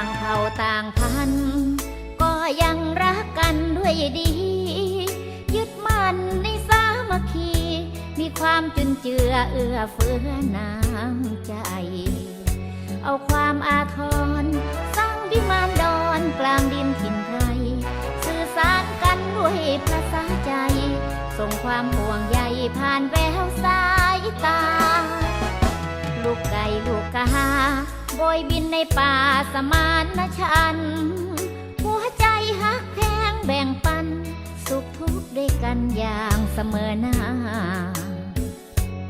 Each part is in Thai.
างเผ่าต่างพันก็ยังรักกันด้วยดี ยึดมั่นในสามัคคี มีความจุนเจือเอื้อเฟื้อน้ำใจ เอาความอาทร สร้างวิมานดอนกลางดินถิ่นไทยสื่อสารกันด้วยภาษาใจ ส่งความห่วงใยผ่านแววสายตา ลูกไก่ลูกกา โบยบินในป่าสมานฉัน หัวใจฮักแพงแบ่งปัน สุขทุกข์ด้วยกันอย่างเสมอหน้า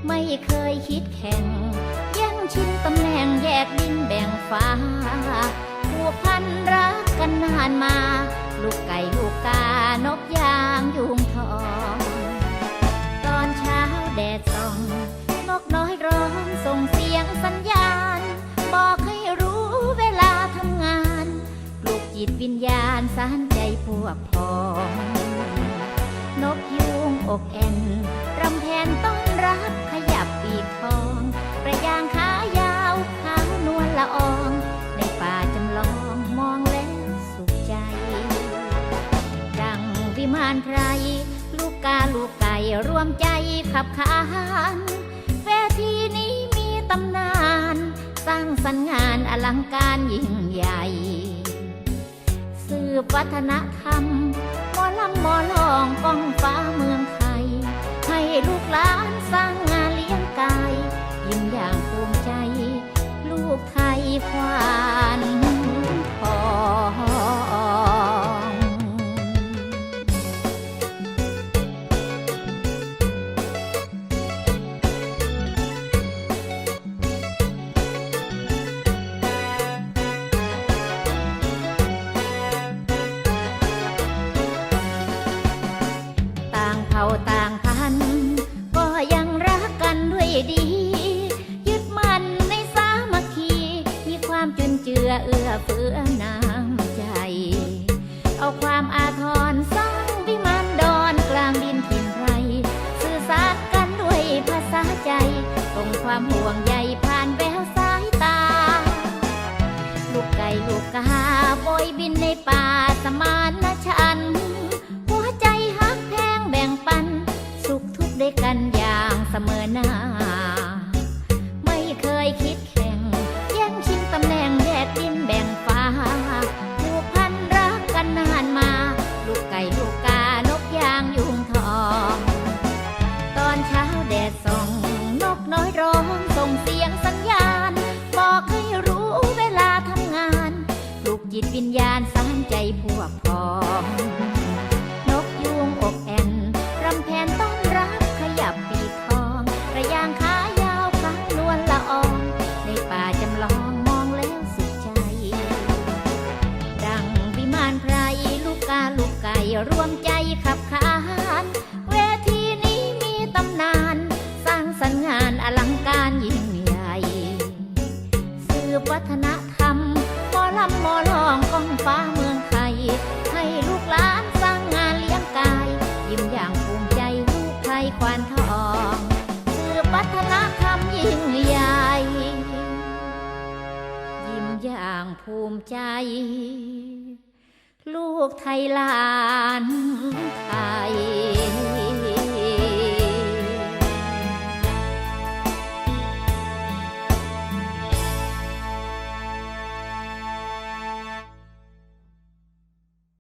ไม่เคยคิดแข่ง แย่งชิงตำแหน่งแยกดินแบ่งฟ้าผูกพันรักกันนานมา ลูกไก่ลูกกา จิตวิญญาณสานใจพวกพ้องนกยูงอกแอนรำแพนต้อนรับขยับปีกทอง ประยางขายาวขาวนวลละออง ในป่าจำลองมองแล้วสุขใจ ดังวิมานไพรลูกกาลูกไก่รวมใจขับขานเวทีนี้มีตำนาน สร้างสรรค์งานอลังการยิ่งใหญ่ บวัฒนธรรมหมอลำหมอลองก้องฟ้าเมืองไทย ให้ลูกหลานสร้างงานเลี้ยง ต่างเผ่าต่างพัน ก็ยังรักกันด้วยดี ยึดมั่นในสามัคคี มีความจุนเจือเอื้อเฟื้อน้ำใจ เอาความอาทรสร้างวิมานดอนกลางดินถิ่นไพรสื่อสารกันด้วยภาษาใจส่งความห่วงใยผ่านแววสายตา ลูกไก่ลูกกาโบยบินในป่าสมานฉัน ด้วยกันอย่างเสมอหน้า ไม่เคยคิดแข่ง แย่งชิงตำแหน่งแยกดินแบ่งฟ้าผูกพันรักกันนานมา ลูกไก่ลูกกานกยางยุงทอง ตอนเช้าแดดส่อง นกน้อยร้องส่งเสียงสัญญาณ บอกให้รู้เวลาทำงานลุกจิตวิญญาณสานใจพวกพ้อง รวมใจขับขานเวทีนี้มีตำนาน สร้างสรรค์งานอลังการยิ่งใหญ่สืบวัฒนธรรมหมอลำหมอลองก้องฟ้าเมืองไทย ให้ลูกหลานสร้างงานเลี้ยงกาย ยิ้มอย่างภูมิใจลูกไทยควานทองสืบวัฒนธรรมยิ่งใหญ่ยิ้มอย่างภูมิใจ กไทยลานไทย